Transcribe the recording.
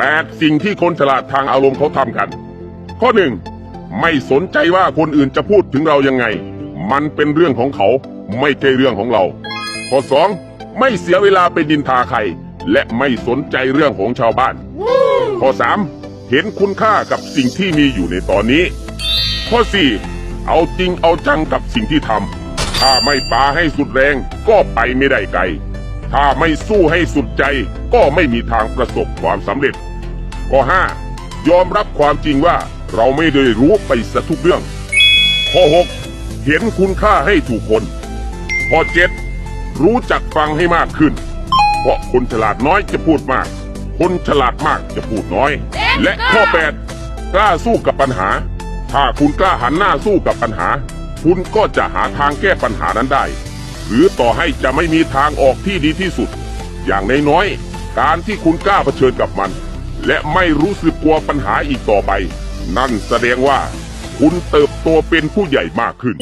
8 สิ่งที่คนฉลาดทางอารมณ์เขาทำกัน ข้อ 1. ไม่สนใจว่าคนอื่นจะพูดถึงเรายังไง มันเป็นเรื่องของเขาไม่ใช่เรื่องของเรา ข้อ 2. ไม่เสียเวลาไปดินทาใคร และไม่สนใจเรื่องของชาวบ้าน ข้อ 3. เห็นคุณค่ากับสิ่งที่มีอยู่ในตอนนี้ ข้อ 4. เอาจริงเอาจังกับสิ่งที่ทำถ้าไม่ปาให้สุดแรงก็ไปไม่ได้ไกล ถ้าไม่สู้ให้สุดใจก็ไม่มีทางประสบความสำเร็จข้อ 5. ยอมรับความจริงว่าเราไม่ได้รู้ไปซะทุกเรื่อง ข้อ 6. เห็นคุณค่าให้ถูกคน ข้อ 7. รู้จักฟังให้มากขึ้น เพราะคนฉลาดน้อยจะพูดมาก คนฉลาดมากจะพูดน้อย และข้อ 8 กล้าสู้กับปัญหา ถ้าคุณกล้าหันหน้าสู้กับปัญหา คุณก็จะหาทางแก้ปัญหานั้นได้ หรือต่อให้จะไม่มีทางออกที่ดีที่สุด อย่างน้อยๆการที่คุณกล้าเผชิญกับมัน และไม่รู้สึกกลัวปัญหาอีกต่อไป นั่นแสดงว่า คุณเติบโตเป็นผู้ใหญ่มากขึ้น